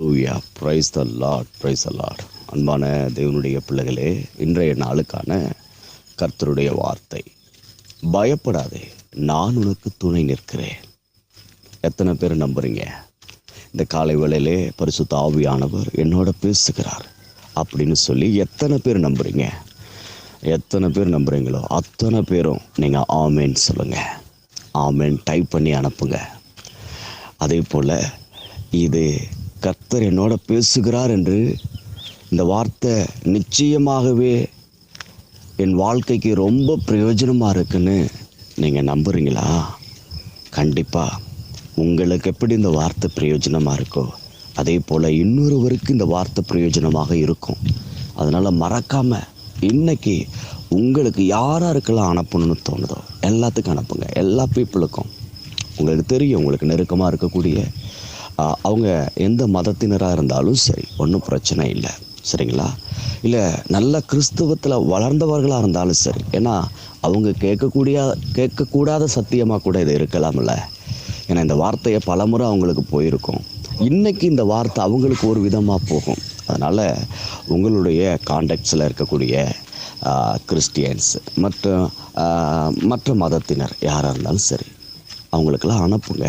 லூயா praise the Lord praise the Lord அன்பான தேவனுடைய பிள்ளைகளே இன்றைய நாளுக்கான கர்த்தருடைய வார்த்தை. பயப்படாதே நான் உனக்கு துணை நிற்கிறேன். எத்தனை பேர் நம்புறீங்க? இந்த காலை வேளையிலே பரிசுத்த ஆவியானவர் என்னோட பேசுகிறார் அப்படின்னு சொல்லி எத்தனை பேர் நம்புறீங்க? எத்தனை பேர் நம்புறீங்களோ அத்தனை பேரும் நீங்கள் ஆமேன்னு சொல்லுங்கள் ஆமேன் டைப் பண்ணி அனுப்புங்க. அதே போல் இது கர்த்தர் என்னோட பேசுகிறார் என்று இந்த வார்த்தை நிச்சயமாகவே என் வாழ்க்கைக்கு ரொம்ப பிரயோஜனமாக இருக்குன்னு நீங்கள் நம்புறீங்களா? கண்டிப்பாக உங்களுக்கு எப்படி இந்த வார்த்தை பிரயோஜனமாக இருக்கோ அதே போல் இன்னொருவருக்கு இந்த வார்த்தை பிரயோஜனமாக இருக்கும். அதனால் மறக்காமல் இன்னைக்கு உங்களுக்கு யாராருக்கெல்லாம் அனுப்பணும்னு தோணுதோ எல்லாத்துக்கும் அனுப்புங்க. எல்லா பீப்புளுக்கும் உங்களுக்கு தெரியும் உங்களுக்கு நெருக்கமாக இருக்கக்கூடிய அவங்க எந்த மதத்தினராக இருந்தாலும் சரி ஒன்றும் பிரச்சனை இல்லை. சரிங்களா? இல்லை நல்ல கிறிஸ்துவத்தில் வளர்ந்தவர்களாக இருந்தாலும் சரி. ஏன்னா அவங்க கேட்கக்கூடிய கேட்கக்கூடாத சத்தியமாக கூட இது இருக்கலாம்ல. ஏன்னா இந்த வார்த்தையை பலமுறை அவங்களுக்கு போயிருக்கும். இன்னைக்கு இந்த வார்த்தை அவங்களுக்கு ஒரு விதமாக போகும். அதனால் உங்களுடைய கான்டாக்ட்ஸில் இருக்கக்கூடிய கிறிஸ்டியன்ஸ் மற்ற மற்ற மதத்தினர் யாராக இருந்தாலும் சரி அவங்களுக்கெல்லாம் அனுப்புங்க.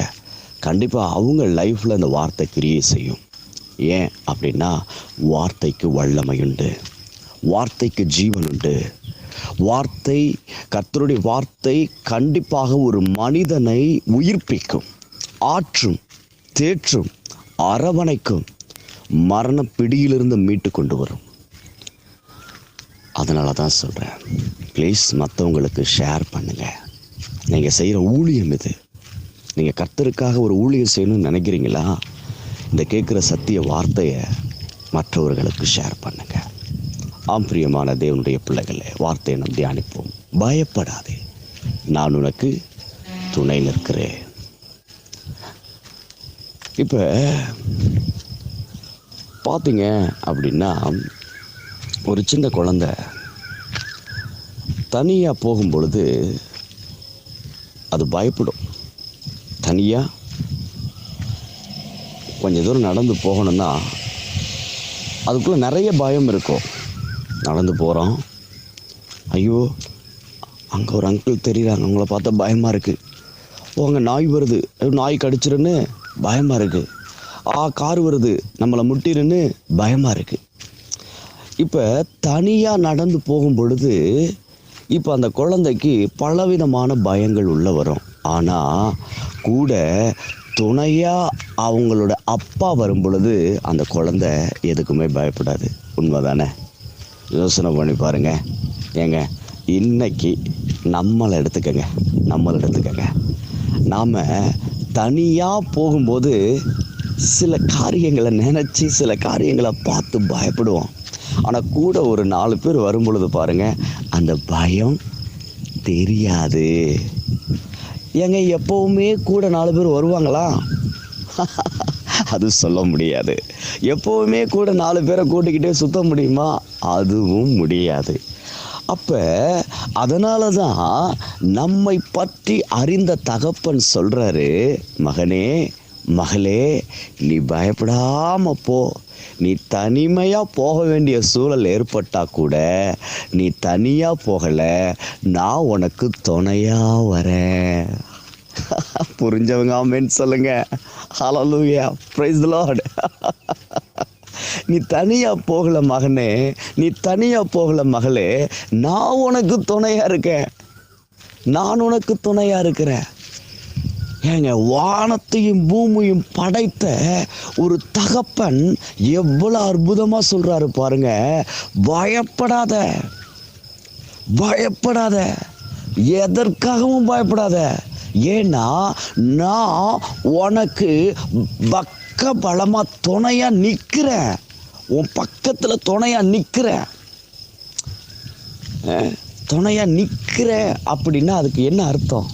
கண்டிப்பாக அவங்க லைஃப்பில் அந்த வார்த்தை கிரியேட் செய்யும். ஏன் அப்படின்னா வார்த்தைக்கு வல்லமை உண்டு. வார்த்தைக்கு ஜீவன் உண்டு. வார்த்தை கர்த்தருடைய வார்த்தை கண்டிப்பாக ஒரு மனிதனை உயிர்ப்பிக்கும் ஆற்றும் தேற்றும் அரவணைக்கும் மரண பிடியிலிருந்து மீட்டு கொண்டு வரும். அதனால தான் சொல்கிறேன் ப்ளீஸ் மற்றவங்களுக்கு ஷேர் பண்ணுங்கள் நீங்கள் செய்கிற ஊழியம் இது. நீங்கள் கர்த்தருக்காக ஒரு ஊழியர் செய்யணும்னு நினைக்கிறீங்களா? இந்த கேட்குற சத்திய வார்த்தையை மற்றவர்களுக்கு ஷேர் பண்ணுங்க. ஆம் பிரியமான தேவனுடைய பிள்ளைகளை வார்த்தையை நம் தியானிப்போம். பயப்படாதே. நான் உனக்கு துணை நிற்கிறேன். இப்போ பார்த்தீங்க அப்படின்னா ஒரு சின்ன குழந்த தனியாக போகும் பொழுது அது பயப்படும். தனியாக கொஞ்சம் தூரம் நடந்து போகணும்னா அதுக்குள்ளே நிறைய பயம் இருக்கும். நடந்து போகிறோம் ஐயோ அங்கே ஒரு அங்கிள் தெரியுறாங்க. அவங்கள பார்த்தா பயமாக இருக்குது ஓ அங்கே நாய் வருது. நாய் கடிச்சிருன்னு பயமாக இருக்குது ஆ கார் வருது. நம்மளை முட்டிருன்னு பயமாக இருக்குது இப்போ தனியாக நடந்து போகும் பொழுது இப்போ அந்த குழந்தைக்கு பலவிதமான பயங்கள் உள்ளே வரும். ஆனால் கூட துணையாக அவங்களோட அப்பா வரும் பொழுது அந்த குழந்தை எதுக்குமே பயப்படாது. உண்மைதானே? யோசனை பண்ணி பாருங்க. ஏங்க இன்னைக்கு நம்மளை எடுத்துக்கங்க. நம்மளை எடுத்துக்கங்க. நாம் தனியாக போகும்போது சில காரியங்களை நினச்சி சில காரியங்களை பார்த்து பயப்படுவோம். ஆனால் கூட ஒரு நாலு பேர் வரும் பொழுது பாருங்க அந்த பயம் தெரியாது. ஏங்க எப்போவுமே கூட நாலு பேர் வருவாங்களா? அது சொல்ல முடியாது. எப்போவுமே கூட நாலு பேரை கூட்டிக்கிட்டே சுத்த முடியுமா? அதுவும் முடியாது. அப்போ அதனால தான் நம்மை பற்றி அறிந்த தகப்பன் சொல்கிறாரு மகனே மகளே நீ பயப்படாமல் போ. நீ தனிமையாக போக வேண்டிய சூழல் ஏற்பட்டால் கூட நீ தனியாக போகலை நான் உனக்கு துணையாக வரேன். புரிஞ்சவங்க ஆமேன்னு சொல்லுங்க. ஹalleluya praise the நீ தனியாக போகல மகனே நீ தனியாக போகல மகளே நான் உனக்கு துணையா இருக்கேன். நான் உனக்கு துணையாக இருக்கிறேன். ஏங்க வானத்தையும் பூமியும் படைத்த ஒரு தகப்பன் எவ்வளோ அற்புதமாக சொல்கிறாரு பாருங்க. பயப்படாத பயப்படாத எதற்காகவும் பயப்படாத. ஏன்னா நான் உனக்கு பக்க பலமாக துணையாக நிற்கிறேன் உன் பக்கத்தில் துணையாக நிற்கிறேன் துணையாக நிற்கிறேன் அப்படின்னா அதுக்கு என்ன அர்த்தம்?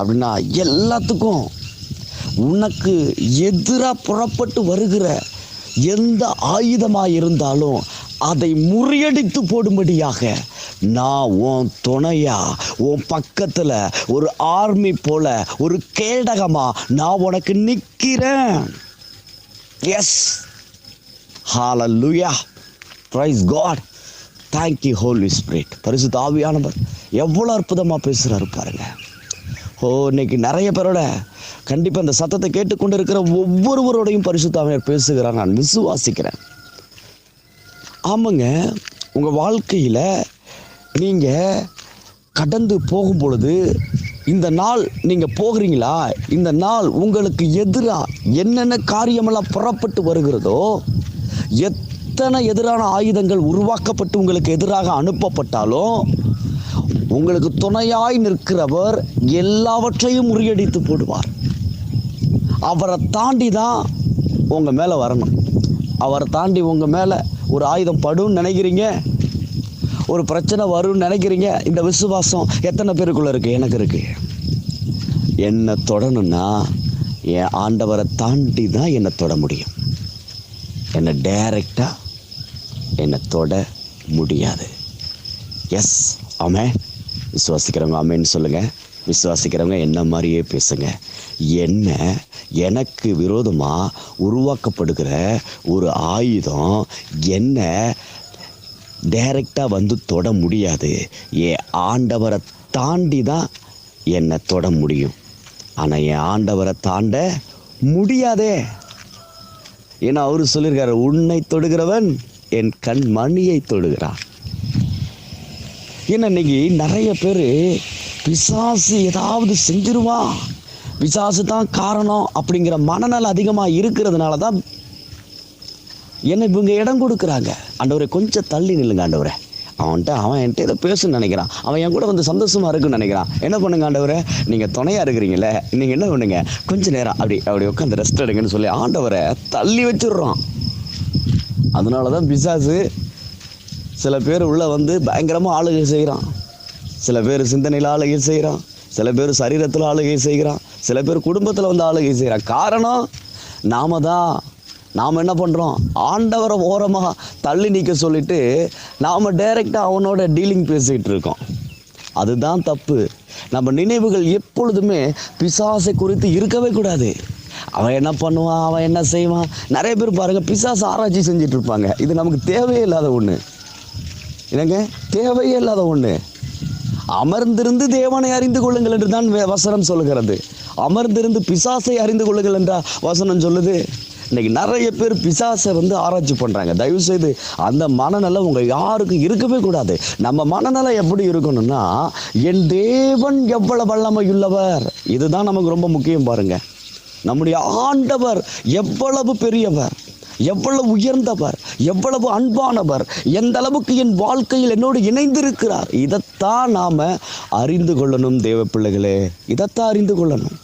அப்படின்னா எல்லாத்துக்கும் உனக்கு எதிராக புறப்பட்டு வருகிற எந்த ஆயுதமாக இருந்தாலும் அதை முறியடித்து போடும்படியாக நான் உன் துணையா உன் பக்கத்தில் ஒரு ஆர்மி போல ஒரு கேடகமாக நான் உனக்கு நிற்கிறேன் எஸ் ஹால praise praise God thank you Holy Spirit பரிசு தாவியானவர் எவ்வளோ அற்புதமாக பேசுகிறாரு பாருங்கள் ஓ இன்னைக்கு நிறைய பேரோட கண்டிப்பாக இந்த சத்தத்தை கேட்டுக்கொண்டு இருக்கிற ஒவ்வொருவரோடையும் பரிசுத்தாமையர் பேசுகிறார். நான் விசுவாசிக்கிறேன். ஆமாங்க உங்கள் வாழ்க்கையில் நீங்கள் கடந்து போகும் பொழுது இந்த நாள் நீங்கள் போகிறீங்களா? இந்த நாள் உங்களுக்கு எதிராக என்னென்ன காரியமெல்லாம் புறப்பட்டு வருகிறதோ எத்தனை எதிரான ஆயுதங்கள் உருவாக்கப்பட்டு உங்களுக்கு எதிராக அனுப்பப்பட்டாலும் உங்களுக்கு துணையாய் நிற்கிறவர் எல்லாவற்றையும் முறியடித்து போடுவார். அவரை தாண்டி தான் உங்கள் மேலே வரணும். அவரை தாண்டி உங்கள் மேலே ஒரு ஆயுதம் படும்னு நினைக்கிறீங்க? ஒரு பிரச்சனை வரும்னு நினைக்கிறீங்க? இந்த விசுவாசம் எத்தனை பேருக்குள்ளே இருக்குது எனக்கு இருக்குது என்னை தொடணும்னா என் ஆண்டவரை தாண்டி தான் என்னை தொட முடியும். என்னை டைரக்டாக என்னை தொட முடியாது. எஸ் ஆமே விசுவாசிக்கிறவங்க ஆமேன்னு சொல்லுங்கள் விசுவாசிக்கிறவங்க என்ன மாதிரியே பேசுங்க. என்ன எனக்கு விரோதமாக உருவாக்கப்படுகிற ஒரு ஆயுதம் என்ன டைரெக்டாக வந்து தொட முடியாது. என் ஆண்டவரை தாண்டி தான் என்னை தொட முடியும். ஆனால் என் ஆண்டவரை தாண்ட முடியாதே. ஏன்னா அவரு சொல்லியிருக்காரு உன்னை தொடுகிறவன் என் கண் மணியை தொடுகிறான். ஏன்னா இன்னைக்கு நிறைய பேர் பிசாசு ஏதாவது செஞ்சிருவான் பிசாசு தான் காரணம் அப்படிங்கிற மனநலம் அதிகமாக இருக்கிறதுனால தான் என்ன இவங்க இடம் கொடுக்குறாங்க. ஆண்டவரை கொஞ்சம் தள்ளி நில்லுங்க ஆண்டவரை. அவன்கிட்ட அவன் என்கிட்ட ஏதோ பேசுன்னு நினைக்கிறான். அவன் என் கூட வந்து சந்தோஷமாக இருக்குன்னு நினைக்கிறான். என்ன பண்ணுங்க ஆண்டவரே? நீங்கள் துணையாக இருக்கிறீங்களே நீங்கள் என்ன பண்ணுங்க? கொஞ்ச நேரம் அப்படி அப்படி உட்காந்து ரெஸ்ட் எடுங்கன்னு சொல்லி ஆண்டவரை தள்ளி வச்சுடுறான். அதனால தான் பிசாசு சில பேர் உள்ளே வந்து பயங்கரமாக ஆளுகை செய்கிறான் சில பேர் சிந்தனையில் ஆளுகை செய்கிறான் சில பேர் சரீரத்தில் ஆளுகை செய்கிறான். சில பேர் குடும்பத்தில் வந்து ஆளுகை செய்கிறான். காரணம் நாம தான். நாம் என்ன பண்ணுறோம் ஆண்டவரை ஓரமாக தள்ளி நிற்க சொல்லிட்டு நாம் டைரெக்டாக அவனோட டீலிங் பேசிக்கிட்டு இருக்கோம். அதுதான் தப்பு. நம்ம நினைவுகள் எப்பொழுதுமே பிசாசை குறித்து இருக்கவே கூடாது. அவன் என்ன பண்ணுவான்? அவன் என்ன செய்வான்? நிறைய பேர் பாருங்கள் பிசாசு ஆராய்ச்சி செஞ்சிட்ருப்பாங்க இது நமக்கு தேவையே இல்லாத ஒன்று என்னங்க? தேவையே இல்லாத ஒன்று அமர்ந்திருந்து தேவனை அறிந்து கொள்ளுங்கள் என்று தான் வசனம் சொல்லுகிறது. அமர்ந்திருந்து பிசாசை அறிந்து கொள்ளுங்கள் என்ற வசனம் சொல்லுது. இன்னைக்கு நிறைய பேர் பிசாசை வந்து ஆராய்ச்சி பண்ணுறாங்க தயவு செய்து அந்த மனநலம் உங்கள் யாருக்கும் இருக்கவே கூடாது. நம்ம மனநலம் எப்படி இருக்கணும்னா என் தேவன் எவ்வளவு வல்லமையுள்ளவர்? இதுதான் நமக்கு ரொம்ப முக்கியம் பாருங்க. நம்முடைய ஆண்டவர் எவ்வளவு பெரியவர்? எவ்வளவு உயர்ந்தவர் எவ்வளவு அன்பானவர் எந்த அளவுக்கு என் வாழ்க்கையில் என்னோடு இணைந்திருக்கிறார் இதைத்தான் நாம் அறிந்து கொள்ளணும் தேவ பிள்ளைகளே. இதைத்தான் அறிந்து கொள்ளணும்.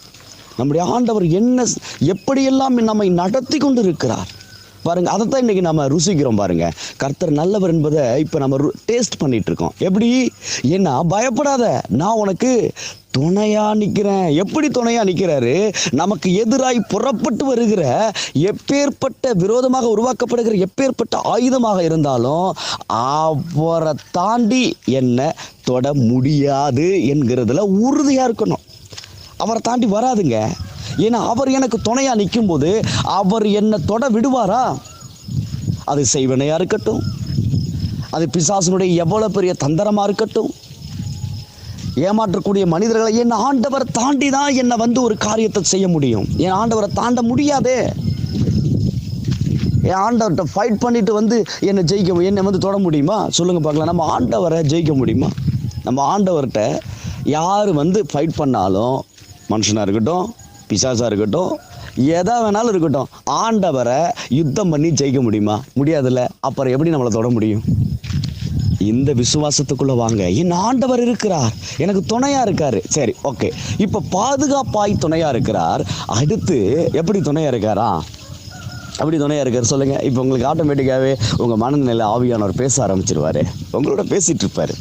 நம்முடைய ஆண்டவர் என்ன எப்படியெல்லாம் நம்மை நடத்தி கொண்டு இருக்கிறார் பாருங்க அதைத்தான் இன்னைக்கு நம்ம ருசிக்கிறோம் பாருங்க. கர்த்தர் நல்லவர் என்பதை இப்போ நம்ம டேஸ்ட் பண்ணிட்டு இருக்கோம். எப்படி? ஏன்னா பயப்படாத நான் உனக்கு துணையா நிற்கிறேன் எப்படி துணையா நிற்கிறாரு நமக்கு எதிராய் புறப்பட்டு வருகிற எப்பேற்பட்ட விரோதமாக உருவாக்கப்படுகிற எப்பேற்பட்ட ஆயுதமாக இருந்தாலும் அவரை தாண்டி என்ன தொட முடியாது என்கிறதுல உறுதியாக இருக்கணும். அவரை தாண்டி வராதுங்க. ஏன்னா அவர் எனக்கு துணையா நிற்கும்போது அவர் என்னை தொட விடுவாரா? அது செய்வனையா இருக்கட்டும். அது பிசாசனுடைய எவ்வளவு பெரிய தந்திரமா இருக்கட்டும். ஏமாற்றக்கூடிய மனிதர்களை என் ஆண்டவரை தாண்டி தான் என்னை வந்து ஒரு காரியத்தை செய்ய முடியும். என் ஆண்டவரை தாண்ட முடியாதே. என் ஆண்டவர்கிட்ட ஃபைட் பண்ணிட்டு வந்து என்னை ஜெயிக்க என்னை வந்து தொட முடியுமா? சொல்லுங்க பார்க்கலாம். நம்ம ஆண்டவரை ஜெயிக்க முடியுமா? நம்ம ஆண்டவர்கிட்ட யார் வந்து ஃபைட் பண்ணாலும் மனுஷனாக இருக்கட்டும் பிசாசாக இருக்கட்டும் எதா வேணாலும் இருக்கட்டும் ஆண்டவரை யுத்தம் பண்ணி ஜெயிக்க முடியுமா? முடியாதுல்ல. அப்புறம் எப்படி நம்மளை தொட முடியும்? இந்த விசுவாசத்துக்குள்ள வாங்க. என் ஆண்டவர் இருக்கிறார். எனக்கு துணையா இருக்காரு. சரி ஓகே இப்போ பாதுகாப்பாய் துணையா இருக்கிறார். அடுத்து எப்படி துணையா இருக்காரா? அப்படி துணையா இருக்காரு சொல்லுங்க. இப்போ உங்களுக்கு ஆட்டோமேட்டிக்காவே உங்க மனநிலை ஆவியானவர் பேச ஆரம்பிச்சிருவாரு. உங்களோட பேசிட்டு இருப்பாரு.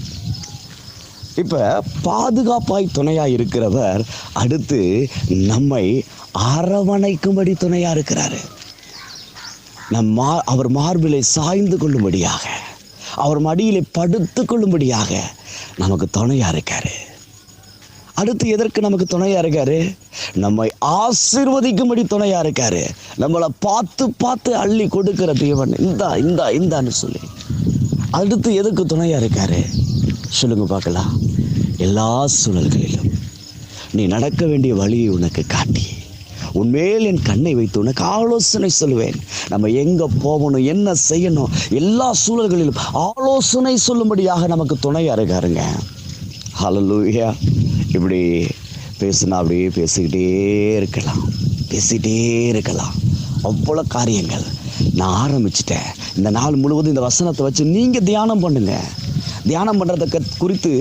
இப்ப பாதுகாப்பாய் துணையா இருக்கிறவர் அடுத்து நம்மை அரவணைக்கும்படி துணையா இருக்கிறாரு. நம் மா அவர் மார்பிலை சாய்ந்து கொள்ளும்படியாக. அவர் மடியிலே படுத்து கொள்ளும்படியாக நமக்கு துணையாக இருக்காரு. அடுத்து எதற்கு நமக்கு துணையாக இருக்காரு? நம்மை ஆசீர்வதிக்கும்படி துணையாக இருக்காரு. நம்மளை பார்த்து பார்த்து அள்ளி கொடுக்கிற தேவன். இந்தா இந்தா இந்தான்னு சொல்லி. அடுத்து எதுக்கு துணையாக இருக்காரு? சொல்லுங்க பார்க்கலாம். எல்லா சூழல்களிலும் நீ நடக்க வேண்டிய வழியை உனக்கு காட்டி. உன்மேல் என் கண்ணை வைத்து உனக்கு ஆலோசனை சொல்லுவேன். நம்ம எங்கே போகணும் என்ன செய்யணும் எல்லா சூழல்களிலும் ஆலோசனை சொல்லும்படியாக நமக்கு துணையாக இருக்காருங்க ஹலலூயா இப்படி பேசுனா அப்படியே பேசிக்கிட்டே இருக்கலாம். பேசிக்கிட்டே இருக்கலாம். அவ்வளோ காரியங்கள். நான் ஆரம்பிச்சிட்டேன். இந்த நாள் முழுவதும் இந்த வசனத்தை வச்சு நீங்கள் தியானம் பண்ணுங்கள் தியானம் பண்ணுறத கத் குறித்து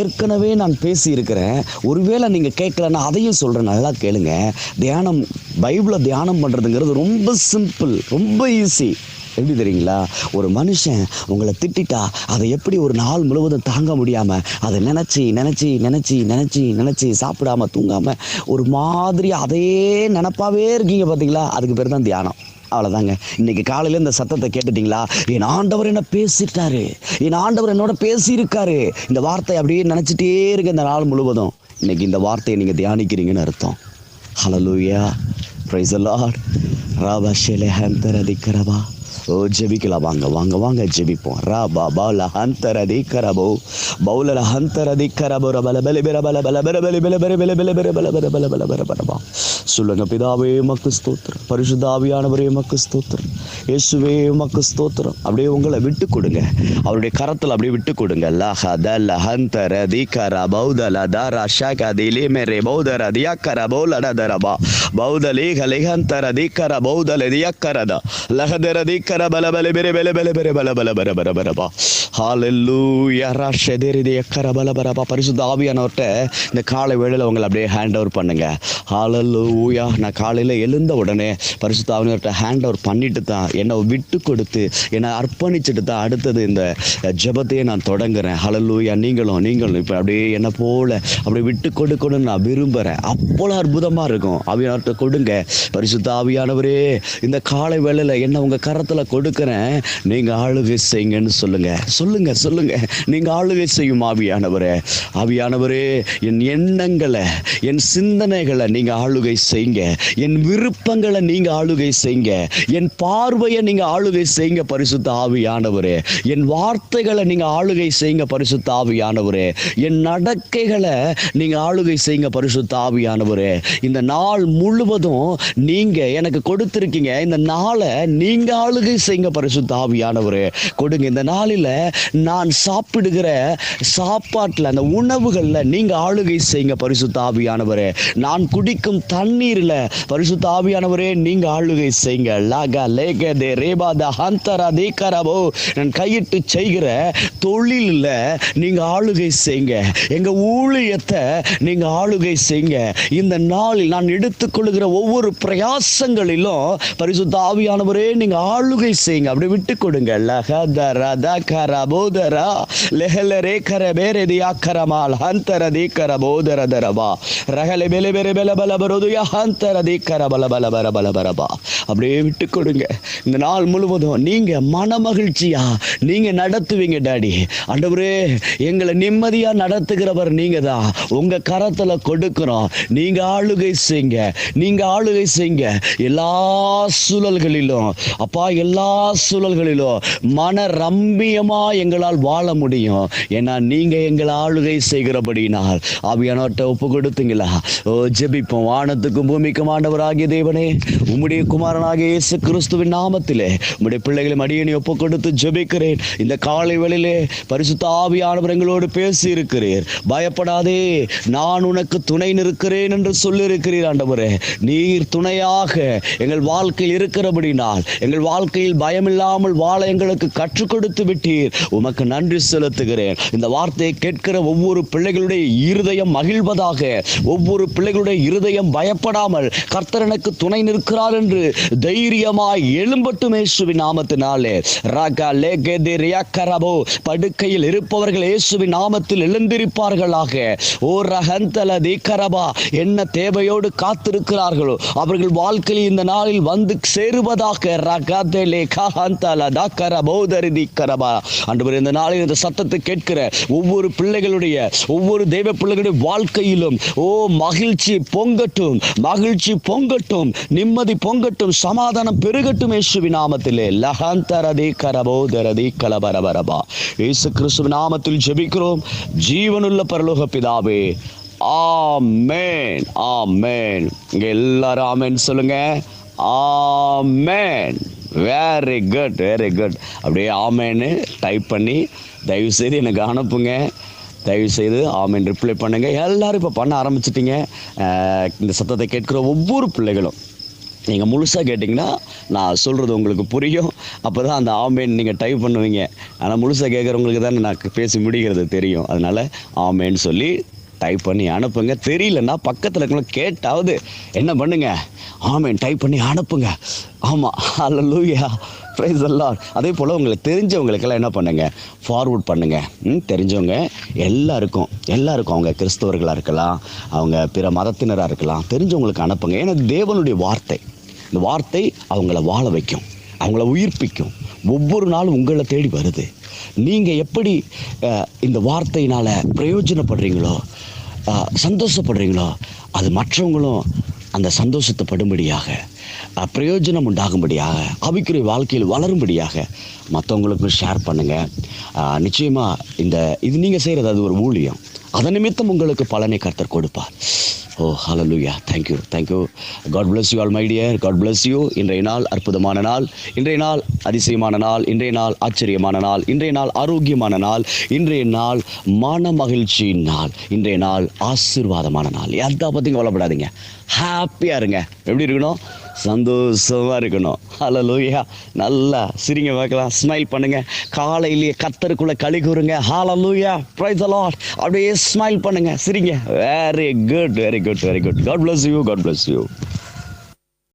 ஏற்கனவே நான் பேசியிருக்கிறேன். ஒருவேளை நீங்கள் கேட்கலன்னா அதையும் சொல்கிறேன் நல்லா கேளுங்க. தியானம் பைபிளை தியானம் பண்ணுறதுங்கிறது ரொம்ப சிம்பிள் ரொம்ப ஈஸி. எப்படி தெரியுங்களா? ஒரு மனுஷன் உங்களை திட்டிட்டா அதை எப்படி ஒரு நாள் முழுவதும் தாங்க முடியாமல் அதை நினச்சி நினச்சி நினச்சி நினச்சி நினச்சி சாப்பிடாம தூங்காமல் ஒரு மாதிரி அதே நினப்பாவே இருக்கீங்க பார்த்தீங்களா அதுக்கு பேர் தான் தியானம். அவ்வளோதாங்க இன்னைக்கு காலையில் இந்த சத்தத்தை கேட்டுட்டீங்களா என் ஆண்டவர் என்ன பேசிட்டாரு என் ஆண்டவர் என்னோட பேசியிருக்காரு இந்த வார்த்தை அப்படியே நினச்சிட்டே இருக்க இந்த நாள் முழுவதும் இன்னைக்கு இந்த வார்த்தையை நீங்கள் தியானிக்கிறீங்கன்னு அர்த்தம் ஹலலூயா ப்ரைஸ் லார்ட் ராபா ஷேலே ஹந்தர் அதிகரபா ஓ ஜெபிக்கலாம் வாங்க வாங்க வாங்க ஜெபிப்போம் ரா பா பால ஹந்தர் அதிகரபோ பௌல ஹந்தர் அதிகரபோ ரபல பல பல பல பல பல பல பல பல பல பல பல பல பல பல பல பல பல சொல்லுங்க பிதாவே மக்கு ஸ்தோத்திரம். பரிசுதாவியானவரே மக்கு ஸ்தோத்திரம். இயேசுவே மக்கு ஸ்தோத்திரம். அப்படியே உங்களை விட்டு கொடுங்க அவருடைய கரத்தில் அப்படியே விட்டு கொடுங்க லஹ த லஹந்தர தீகர பௌதல தர ஷக திலி மேரே பௌதர தியக்கர பௌலட தரபா. பௌதலி கலிகந்தர திக்கர பௌதல தியக்கரத லஹதர திக்கர பல பல பெரு பெல பெல பெரு பல பல பர பர பரபா ஹalleluya ரஷதரி எக்கர பல பரபா பரிசுத்த ஆவியானவர்கிட்ட இந்த காலை வேளையில உங்களை அப்படியே ஹேண்ட் ஓவர் பண்ணுங்க. ஹalleluya நான் காலையில் எழுந்த உடனே பரிசுத்த ஆவியானவர்கிட்ட ஹேண்ட் ஓவர் பண்ணிட்டு தான் என்னை விட்டு கொடுத்து என்னை அர்ப்பணிச்சுட்டு தான் அடுத்தது இந்த ஜெபத்தையே நான் தொடங்குறேன். ஹalleluya நீங்களும் நீங்களும் இப்போ அப்படியே என்னை போல அப்படியே விட்டு கொடுக்கணும்னு நான் விரும்புகிறேன் அப்போல அற்புதமாக இருக்கும். ஆவியானவர்கிட்ட கொடுங்க. பரிசுத்த ஆவியானவரே இந்த காலை வேளையில் என்ன உங்கள் கரத்தில் கொடுக்குறேன். நீங்கள் ஆளுகை செய்யுங்கன்னு சொல்லுங்க. சொல்லுங்க சொல்லுங்க. நீங்க ஆளுகை செய்யும் ஆவியானவரே. ஆவியானவரே என் எண்ணங்களை என் சிந்தனைகளை நீங்க ஆளுகை செய்யுங்க. என் விருப்பங்களை நீங்க ஆளுகை செய்யுங்க. என் பார்வையை நீங்க ஆளுகை செய்யுங்க பரிசுத்த ஆவியானவரே. என் வார்த்தைகளை நீங்க ஆளுகை செய்யுங்க பரிசுத்த ஆவியானவரே. என் நடக்கைகளை நீங்க ஆளுகை செய்யுங்க பரிசுத்த ஆவியானவரே. இந்த நாள் முழுவதும் நீங்க எனக்கு கொடுத்துருக்கீங்க. இந்த நாளை நீங்க ஆளுகை செய்யுங்க பரிசுத்த ஆவியானவரே. கொடுங்க இந்த நாளில் நான் சாப்பிடுகிற சாப்பாட்டில் அந்த உணவுகளில் நீங்கள் ஆளுகை செய்யுங்க பரிசுத்த ஆவியானவரே. நான் குடிக்கும் தண்ணீரில் பரிசுத்த ஆவியானவரே நீங்கள் ஆளுகை செய்யுங்க. லாகா லேக தே ரேபா த ஹந்தரா தீக்கரபோ நான் கையிட்டு செய்கிற தொழிலில் நீங்கள் ஆளுகை செய்யுங்க. எங்கள் ஊழியத்தை நீங்கள் ஆளுகை செய்யுங்க. இந்த நாளில் நான் எடுத்துக்கொள்கிற ஒவ்வொரு பிரயாசங்களிலும் பரிசுத்த ஆவியானவரே நீங்கள் ஆளுகை செய்யுங்க. அப்படி விட்டு கொடுங்க. லஹதரா தகரா போதரா லெஹலரே கர ಬೇರೆ ದಿಯಾಕರಮಾಲ್ ಹಂತರ ದೀಕರ ಬೋದರ ದರಬಾ ரகலை பெல பெல பெல பல பரதுயா ஹந்தர தீக்கர பல பல பர பல பரபா அப்படியே விட்டு கொடுங்க இந்த நாள் முழுவதும் நீங்க மன மகிழ்ச்சியா நீங்க நடத்துவீங்க டாடி ஆண்டவரே எங்களை நிம்மதியா நடத்துகிறவர் நீங்க தான் உங்க கரத்துல கொடுக்கிறோம் நீங்க ஆளுகை செய்யுங்க நீங்க ஆளுகை செய்யுங்க எல்லா சூழல்களிலும் அப்பா எல்லா சூழல்களிலும் மன ரம்மியமா எங்களால் வாழ முடியும். ஏன்னா நீங்க எங்களை ஆளுகை செய்கிறபடினால் ஆவியானவர்கிட்ட ஒப்பு கொடுத்தீங்களா? ஓ ஜெபிப்போம். வானத்துக்கும் பூமிக்கும் ஆண்டவராகிய தேவனே உம்முடைய குமாரனாகிய இயேசு கிறிஸ்துவின் நாமத்திலே உம்முடைய பிள்ளைகளை மடியணி ஒப்பு கொடுத்து ஜெபிக்கிறேன். இந்த காலை வேளையிலே பரிசுத்த ஆவியானவர் எங்களோடு பேசி இருக்கிறீர் பயப்படாதே நான் உனக்கு துணை நிற்கிறேன் என்று சொல்லியிருக்கிறீர் ஆண்டவரே. நீர் துணையாக எங்கள் வாழ்க்கையில் இருக்கிறபடினால் எங்கள் வாழ்க்கையில் பயமில்லாமல் வாழ எங்களுக்கு கற்றுக் கொடுத்து விட்டீர். உமக்கு நன்றி செலுத்துகிறேன். இந்த வார்த்தையை கேட்கிற ஒவ்வொரு பிள்ளைகளுடைய இருதயம் மகிழ்வதாக ஒவ்வொரு பிள்ளைகளுடைய இருதயம் பயப்படாமல் கர்த்தர் எனக்கு துணை நிற்கிறார் என்று தைரியமாய் எழும்பட்டும் இயேசுவின் நாமத்தினாலே. ராகா லேகே ரியாக்கரபோ படுக்கையில் இருப்பவர்கள் இயேசுவின் நாமத்தில் எழுந்திருப்பார்களாக. ஓ ரகந்தல தீக்கரபா என்ன தேவையோடு காத்திருக்கிறார்களோ அவர்கள் வாழ்க்கையில் இந்த நாளில் வந்து சேருவதாக. ரகதலே கஹந்தல தக்கர பௌதரி தீக்கரபா ஆண்டவர் இந்த நாளில் இந்த சத்தத்தை கேட்கிற ஒவ்வொரு பிள்ளைகளுடைய ஒவ்வொரு தெய்வ பிள்ளைகளுடைய வாழ்க்கையிலும் ஓ மகிழ்ச்சி பொங்கட்டும் மகிழ்ச்சி பொங்கட்டும் நிம்மதி பொங்கட்டும் சமாதானம் பெருகட்டும் இயேசுவி நாமத்திலே. லகாந்தரதி கரபோதரதி கலபரபரபா. இயேசு கிறிஸ்துவ நாமத்தில் ஜெபிக்கிறோம். ஜீவனுள்ள பரலோக பிதாவே ஆமேன் ஆமேன். இங்கே எல்லாரும் ஆமேன் சொல்லுங்க. ஆமேன். வெரி குட் வெரி குட் அப்படியே ஆமேன்னு டைப் பண்ணி தயவு செய்து எனக்கு அனுப்புங்க. தயவு செய்து ஆமேன் ரிப்ளை பண்ணுங்கள் எல்லோரும் இப்போ பண்ண ஆரம்பிச்சிட்டிங்க. இந்த சத்தத்தை கேட்குற ஒவ்வொரு பிள்ளைகளும். நீங்கள் முழுசாக கேட்டிங்கன்னா நான் சொல்கிறது உங்களுக்கு புரியும். அப்போ தான் அந்த ஆமேன் நீங்கள் டைப் பண்ணுவீங்க. ஆனால் முழுசாக கேட்குறவங்களுக்கு தான் நான் பேசி முடிகிறது தெரியும். அதனால் ஆமேன்னு சொல்லி டைப் பண்ணி அனுப்புங்க. தெரியலன்னா பக்கத்தில் இருக்கணும் கேட்டாவது என்ன பண்ணுங்க? ஆமேன் டைப் பண்ணி அனுப்புங்க. ஆமாம் அல்ல லூயா ப்ரைஸ் எல்லாம் அதே போல் உங்களுக்கு தெரிஞ்சவங்களுக்கெல்லாம் என்ன பண்ணுங்க? ஃபார்வர்ட் பண்ணுங்கள் ம், தெரிஞ்சவங்க எல்லாருக்கும் எல்லாருக்கும் அவங்க கிறிஸ்தவர்களாக இருக்கலாம் அவங்க பிற மதத்தினராக இருக்கலாம் தெரிஞ்சவங்களுக்கு அனுப்புங்க. ஏன்னா தேவனுடைய வார்த்தை. இந்த வார்த்தை அவங்கள வாழ வைக்கும் அவங்கள உயிர்ப்பிக்கும். ஒவ்வொரு நாளும் உங்களை தேடி வருது. நீங்கள் எப்படி இந்த வார்த்தையினால் பிரயோஜனப்படுறீங்களோ சந்தோஷப்படுறீங்களோ அது மற்றவங்களும் அந்த சந்தோஷத்தை படும்படியாக பிரயோஜனம் உண்டாகும்படியாக அவிக்குரிய வாழ்க்கையில் வளரும்படியாக மற்றவங்களுக்கும் ஷேர் பண்ணுங்கள் நிச்சயமாக இந்த இது நீங்கள் செய்கிறது அது ஒரு ஊழியம். அதன் நிமித்தம் உங்களுக்கு பலனை கர்த்தர் கொடுப்பார். ஓ hallelujah thank you thank you God bless you all my dear God bless you இன்றைய நாள் அற்புதமான நாள். இன்றைய நாள் அதிசயமான நாள். இன்றைய நாள் ஆச்சரியமான நாள். இன்றைய நாள் ஆரோக்கியமான நாள். இன்றைய நாள் மன மகிழ்ச்சியின் நாள். இன்றைய நாள் ஆசீர்வாதமான நாள். எதை பற்றியும் கவலைப்படாதீங்க. ஹாப்பியாக இருங்க. எப்படி இருக்கணும்? சந்தோஷமா இருக்கணும். ஹalleluya நல்லா சிரிங்க பார்க்கலாம். ஸ்மைல் பண்ணுங்க. காலையிலேயே கத்தருக்குள்ள களி கூறுங்க. ஹalleluya லூயா ப்ரைஸ் அலாட் அப்படியே ஸ்மைல் பண்ணுங்க. சிரிங்க. Very good very good very good God bless you God bless you